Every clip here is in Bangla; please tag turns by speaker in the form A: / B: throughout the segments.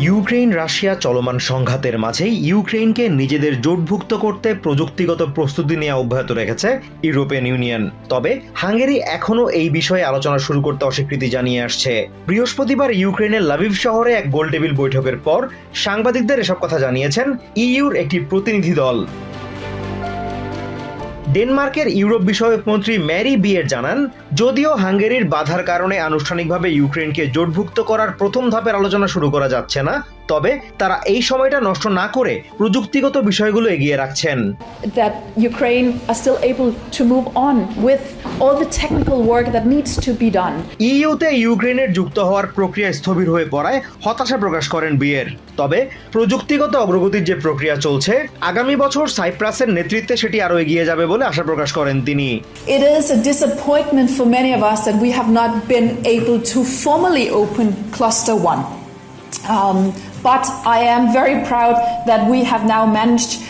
A: ইউক্রেন রাশিয়া চলমান সংঘাতের মাঝেই ইউক্রেনকে নিজেদের জোটভুক্ত করতে প্রযুক্তিগত প্রস্তুতি নেওয়া অব্যাহত রেখেছে ইউরোপিয়ান ইউনিয়ন। তবে হাঙ্গেরি এখনও এই বিষয়ে আলোচনা শুরু করতে অস্বীকৃতি জানিয়ে আসছে। বৃহস্পতিবার ইউক্রেনের লাভিভ শহরে এক গোলটেবিল বৈঠকের পর সাংবাদিকদের এসব কথা জানিয়েছেন ইইউর একটি প্রতিনিধি দল। ডেনমার্কের ইউরোপ বিষয়ক মন্ত্রী ম্যারি বিয়ের জানান, যদিও হাঙ্গেরির বাধার কারণে আনুষ্ঠানিকভাবে ইউক্রেনকে জোটভুক্ত করার প্রথম ধাপের আলোচনা শুরু করা যাচ্ছে না তবে তারা এই সময়টা নষ্ট না করে প্রযুক্তিগত বিষয়গুলো এগিয়ে রাখছেন
B: that Ukraine are still able to move on with all the technical work that needs to be done.
A: ইইউতে ইউক্রেনের যুক্ত হওয়ার প্রক্রিয়া স্থবির হয়ে পড়ায় হতাশা প্রকাশ করেন বিয়ের তবে প্রযুক্তিগত অগ্রগতির যে প্রক্রিয়া চলছে আগামী বছর সাইপ্রাসের নেতৃত্বে সেটি আরও এগিয়ে যাবে বলে আশা প্রকাশ করেন তিনি
B: It is a disappointment for many of us that we have not been able to formally open Cluster 1. Um, but I am very proud that we have now managed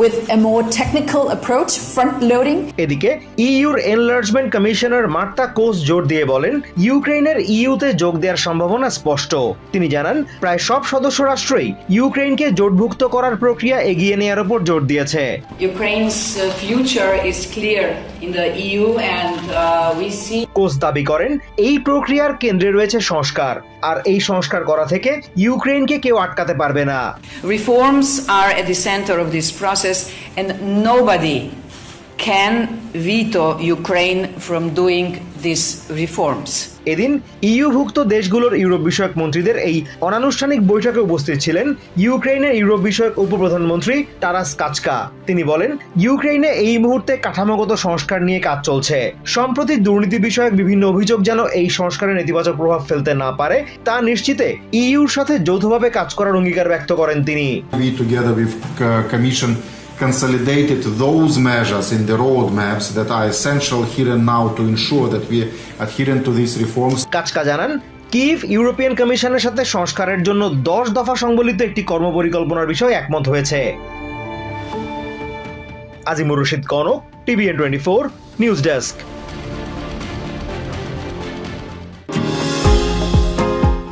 B: with a more technical approach, front loading,
A: এদিকে ইইউর এনলার্জমেন্ট কমিশনার মার্তা কোস জোর দিয়ে বলেন ইউক্রেনের ইইউতে যোগ দেওয়ার সম্ভাবনা স্পষ্ট। তিনি জানান প্রায় সব সদস্য রাষ্ট্রই ইউক্রেনকে জোটভুক্ত করার প্রক্রিয়া এগিয়ে নেওয়ার উপর জোর দিয়েছে।
C: Ukraine's uh, future is clear in the EU, and uh, we see
A: Kos দাবি করেন এই প্রক্রিয়ার কেন্দ্রে রয়েছে সংস্কার। আর এই সংস্কার করা থেকে ইউক্রেনকে কেউ আটকাতে পারবে না।
C: Reforms are at the center of this process, and nobody can veto Ukraine from doing these reforms.
A: এদিন ইইউভুক্ত দেশগুলোর ইউরোপ বিষয়ক মন্ত্রীদের এই অনানুষ্ঠানিক বৈঠকে উপস্থিত ছিলেন ইউক্রেনের ইউরোপ বিষয়ক উপপ্রধানমন্ত্রী টারাস কাচকা। তিনি বলেন ইউক্রেনে এই মুহূর্তে কাঠামোগত সংস্কার নিয়ে কাজ চলছে। সম্প্রতি দুর্নীতি বিষয়ক বিভিন্ন অভিযোগ যেন এই সংস্কারের নেতিবাচক প্রভাব ফেলতে না পারে তা নিশ্চিতে ইইউর সাথে যৌথভাবে কাজ করার অঙ্গীকার ব্যক্ত করেন তিনি।
D: Uh, consolidated those measures in the roadmaps that are essential here and now to ensure that we adhere to these reforms.
A: Kyiv European কমিশনের সাথে সংস্কারের জন্য দশ দফা সংবলিত একটি কর্মপরিকল্পনার বিষয়ে একমত হয়েছে Azimur Rashid Kanak TVN twenty four news desk